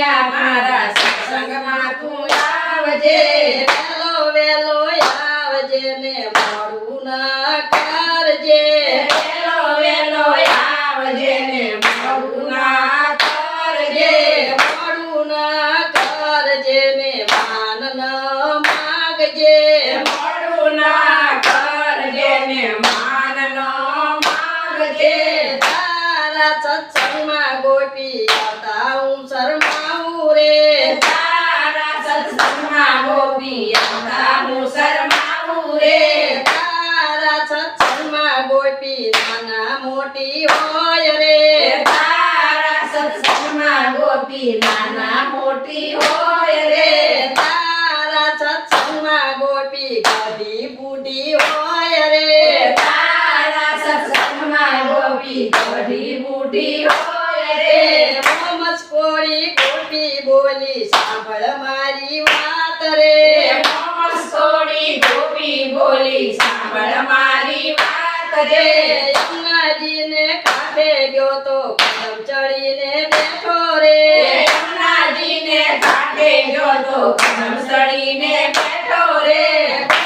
અહીંયા મારા સત્સંગમાં તું આવજે, વેલો વેલો આવજે ને મારું ના કરજે. વેલો વેલો આવજે ને મારું ને માન ન માગજે. મારું ના કરજે ને માન ન માગજે. તારા સત્સંગમાં ગોપી આવતા હું શર્મા રે તારા સત્સંગમાં ગોપી હું શરમાવું રે. તારા સત્સંગમાં ગોપી નાના મોટી હોય રે. તારા સત્સંગમાં ગોપી નાના મોટી હોય રે તારા સત્સંગમાં ગોપી કદી બુઢી હોય રે તારા સત્સંગમાં ગોપી કઢી બુઢી હોય રે મોમસ કોળી ગોપી બોલી સાંભળ મારી વાત રે. છોડી ગોપી બોલી સાંભળ મારી વાત રે. યમુનાજીને કાંઠે ગયો તો કદમ ચડીને બેઠો રે. યમુનાજીને કાંઠે ગયો તો કદમ ચડીને બેઠો રે.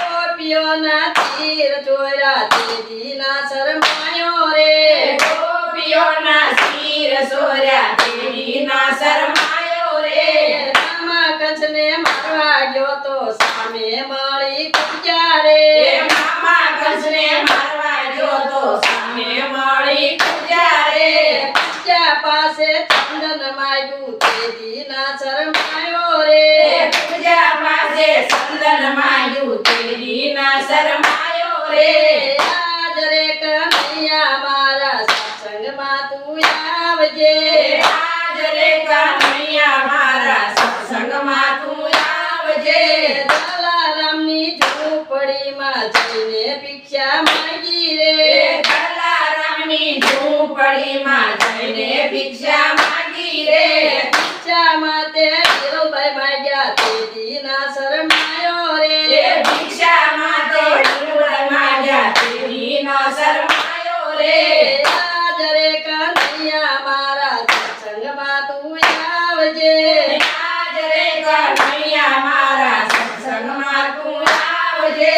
ગોપીઓના તીર ચોર્યા તેજીના શરમાયો રે ગોપીઓના શિર સોર્યા તેડીના શરમાયો રે રામા કંસને મારવા ગયો તો સામે મળી કુંજા એ મામા કંસને મારવા ગયો તો સામે મળી કુંજા રે પાસે ચંદન માગ્યું તેજીના શરમાયો રે. એ પાસે ચંદન સંદન તેજી ના શરમાયો રે. આજ રે કનૈયા મારા સત્સંગમાં તું આવજે. આજ રે કનૈયા મારા આવજે જલારામની ઝૂંપડીમાં જઈને ભિક્ષા માંગી રે. જલારામની ઝૂંપડીમાં જઈને ભિક્ષા માંગી રે. ભિક્ષામાં તે ધીરુભાઈ માંગ્યા તેજીના શરમાયો એ રે ભિક્ષામાં તો માગ્યા માંગ્યા તેડીનો શરમાયો રે. આજ કાંતિયા મારા સત્સંગમાં તું આવજે આજ રે કનૈયા મારા સત્સંગમાં તું આવજે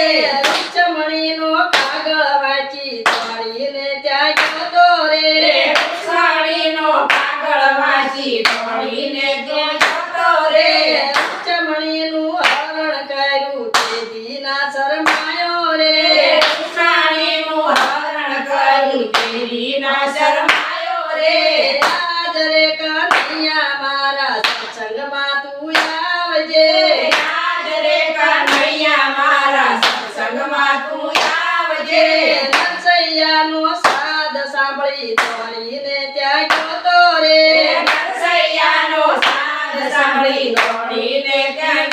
રૂચમણીનો કાગળ વાંચી તોડીને ત્યાં ગયો તો રે. સાડીનો કાગળ વાંચી તોડીને ત્યાં જતો રે. ચમણીનું હરણ કર્યું શરમાયો રે. સાડીનું હરણ કર્યું શરમાયો રે. આજ રે કનૈયા મારા સત્સંગમાં તું આવજે. આજ રે કનૈયા મારા સત્સંગમાં તું આવજે. નરસૈયાનો સાદ સાંભળી તોડીને ત્યાં ગયો તો રે. નરસૈયાનો સાંભળી ત્યાં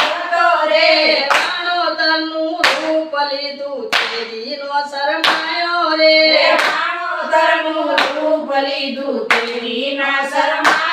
રે. વાણોતરનું રૂપ લીધું તેજીનો શરમાયો રે. એ માણોદરનું રૂપ લીધું તેડીના શરમાયો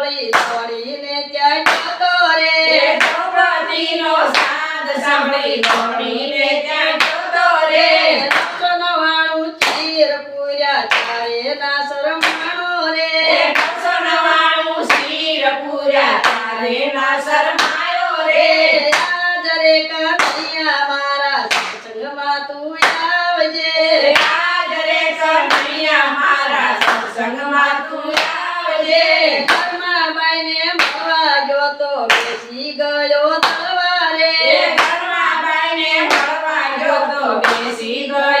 સાદ સાંભળી રે નવસો નવ્વાણું ચીર પૂર્યા તારે ના રે એ બસો નવ્વાણું શીર પૂર્યા તારે ના શરમાયો રે આજ રે કનૈયા મારા સત્સંગમાં તું આવજે આજ રે કનૈયા મારા સત્સંગમાં ગયો તો એ ધર્માબાઈને મળવા ગયો તો બેસી ગયો.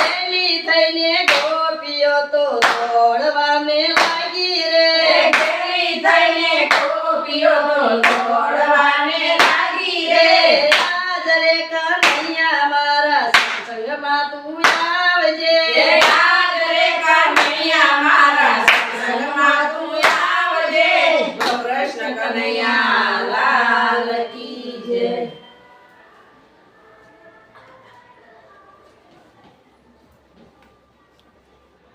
થઈને ગોપીઓ તો દોડવાને લાગી રે. ઘેરી થઈને ગોપીઓ તો દોડવાને લાગી રે. આજ કનૈયા